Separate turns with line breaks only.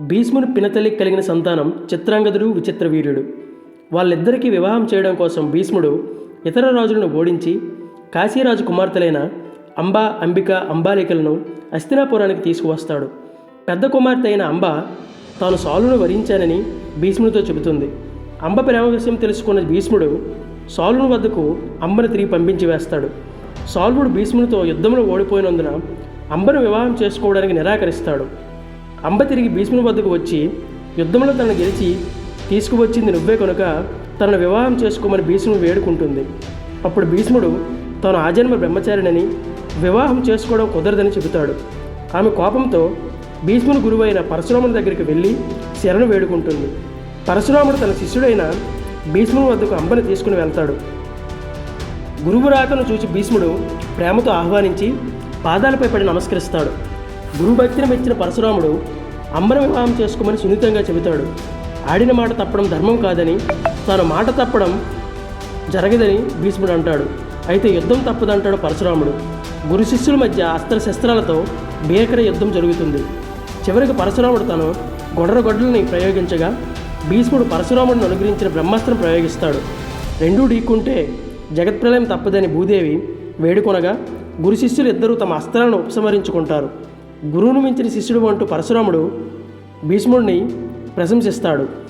భీష్ముని పినతల్లికి కలిగిన సంతానం చిత్రాంగదుడు విచిత్ర వీర్యుడు. వాళ్ళిద్దరికీ వివాహం చేయడం కోసం భీష్ముడు ఇతర రాజులను ఓడించి కాశీరాజు కుమార్తెలైన అంబ అంబిక అంబాలికలను అస్తినాపురానికి తీసుకువస్తాడు. పెద్ద కుమార్తె అయిన అంబ తాను సాలును వరించానని భీష్ముడితో చెబుతుంది. అంబ ప్రేమ విషయం తెలుసుకున్న భీష్ముడు సాలుని వద్దకు అంబను తిరిగి పంపించి వేస్తాడు. సాల్వుడు భీష్మునితో యుద్ధంలో ఓడిపోయినందున అంబను వివాహం చేసుకోవడానికి నిరాకరిస్తాడు. అంబ తిరిగి భీష్ముని వద్దకు వచ్చి యుద్ధంలో తనను గెలిచి తీసుకువచ్చింది నువ్వే కనుక తనను వివాహం చేసుకోమని భీష్ముడు వేడుకుంటుంది. అప్పుడు భీష్ముడు తాను ఆజన్మ బ్రహ్మచారిణని వివాహం చేసుకోవడం కుదరదని చెబుతాడు. ఆమె కోపంతో భీష్ముని గురువైన పరశురాముని దగ్గరికి వెళ్ళి శరణు వేడుకుంటుంది. పరశురాముడు తన శిష్యుడైన భీష్ముని వద్దకు అంబని తీసుకుని వెళ్తాడు. గురువు రాకను చూసి భీష్ముడు ప్రేమతో ఆహ్వానించి పాదాలపై పడి నమస్కరిస్తాడు. గురుభక్తిని మెచ్చిన పరశురాముడు అంబను వివాహం చేసుకోమని సున్నితంగా చెబుతాడు. ఆడిన మాట తప్పడం ధర్మం కాదని తాను మాట తప్పడం జరగదని భీష్ముడు అంటాడు. అయితే యుద్ధం తప్పదంటాడు పరశురాముడు. గురు శిష్యుల మధ్య అస్త్ర శస్త్రాలతో భీకర యుద్ధం జరుగుతుంది. చివరికి పరశురాముడు తను గొడ్రగొడ్డలని ప్రయోగించగా భీష్ముడు పరశురాముడిని అనుగ్రహించిన బ్రహ్మాస్త్రం ప్రయోగిస్తాడు. రెండూ ఢీక్కుంటే జగత్ప్రలయం తప్పదని భూదేవి వేడుకొనగా గురు శిష్యులు ఇద్దరూ తమ అస్త్రాలను ఉపసంహరించుకుంటారు. గురువును మించిన శిష్యుడు అంటూ పరశురాముడు భీష్ముడిని ప్రశంసిస్తాడు.